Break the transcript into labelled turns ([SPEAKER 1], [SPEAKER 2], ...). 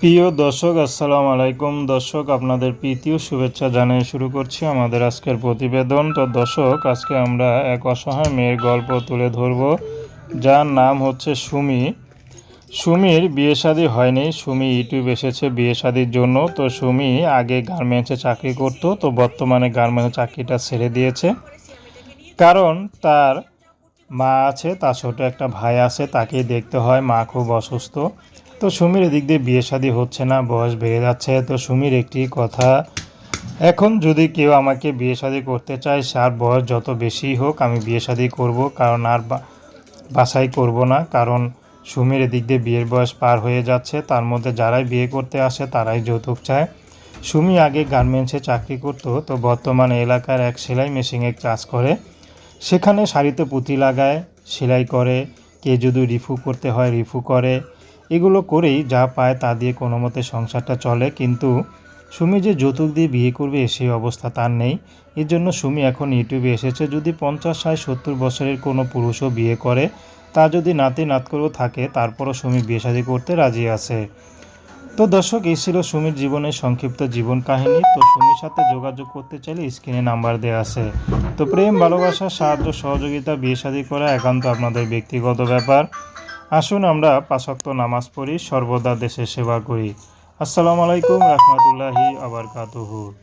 [SPEAKER 1] প্রিয় দর্শক, আসসালামু আলাইকুম। দর্শক, আপনাদের প্রীতীয় শুভেচ্ছা জানিয়ে শুরু করছি আমাদের আজকের প্রতিবেদন। তো দর্শক, আজকে আমরা এক অসহায় মেয়ের গল্প তুলে ধরব, যার নাম হচ্ছে সুমি। সুমির বিয়ে শাদী হয়নি। সুমি ইউটিউব এসেছে বিয়ে শাদির জন্য। তো সুমি আগে গার্মেন্টসে চাকরি করতো, তো বর্তমানে গার্মেন্টসে চাকরিটা ছেড়ে দিয়েছে। কারণ তার মা আছে, তার ছোট একটা ভাই আছে, তাকেই দেখতে হয়, মা খুব অসুস্থ। তো সুমির এদিক দিয়ে বিয়ে শাদী হচ্ছে না, বয়স বেড়ে যাচ্ছে। তো সুমির একটি কথা, এখন যদি কেউ আমাকে বিয়ে শাদী করতে চায়, সার বয়স যত বেশি হোক আমি বিয়ে শাদী করব, কারণ আর বা- বাছাই করব না। কারণ সুমির এদিক দিয়ে বিয়ের বয়স পার হয়ে যাচ্ছে, তার মধ্যে যারাই বিয়ে করতে আসে, তারাই যৌতুক চায়। সুমি আগে গার্মেন্টসে চাকরি করতো, তো বর্তমানে এলাকার এক সেলাই মেশিনে কাজ করে। সেখানে শাড়িতে পুঁতি লাগায়, সেলাই করে কে যদি রিফু করতে হয় রিফু করে। এগুলো করেই যা পায় তা দিয়ে কোনো মতে সংসারটা চলে, কিন্তু সুমি যে যৌতুক দিয়ে বিয়ে করবে সেই অবস্থা তার নেই। এর জন্য সুমি এখন ইউটিউবে এসেছে, যদি পঞ্চাশ, ষাট, সত্তর বছরের কোনো পুরুষও বিয়ে করে, তা যদি নাতি নাত করেও থাকে, তারপরও সুমি বিয়ে শাদী করতে রাজি আছে। তো দর্শক, এই ছিল সুমির জীবনের সংক্ষিপ্ত জীবন কাহিনী। তো সুমির সাথে যোগাযোগ করতে চাইলে স্ক্রিনে নাম্বার দেওয়া আছে। তো প্রেম, ভালোবাসা, সাহায্য, সহযোগিতা, বিয়ে শাদী করা একান্ত আপনাদের ব্যক্তিগত ব্যাপার। আসুন আমরা পাশক্ত নামাজ পড়ি, সর্বদা দেশের সেবা করি। আসসালামু আলাইকুম, রহমতুল্লাহি আবার কাতুহু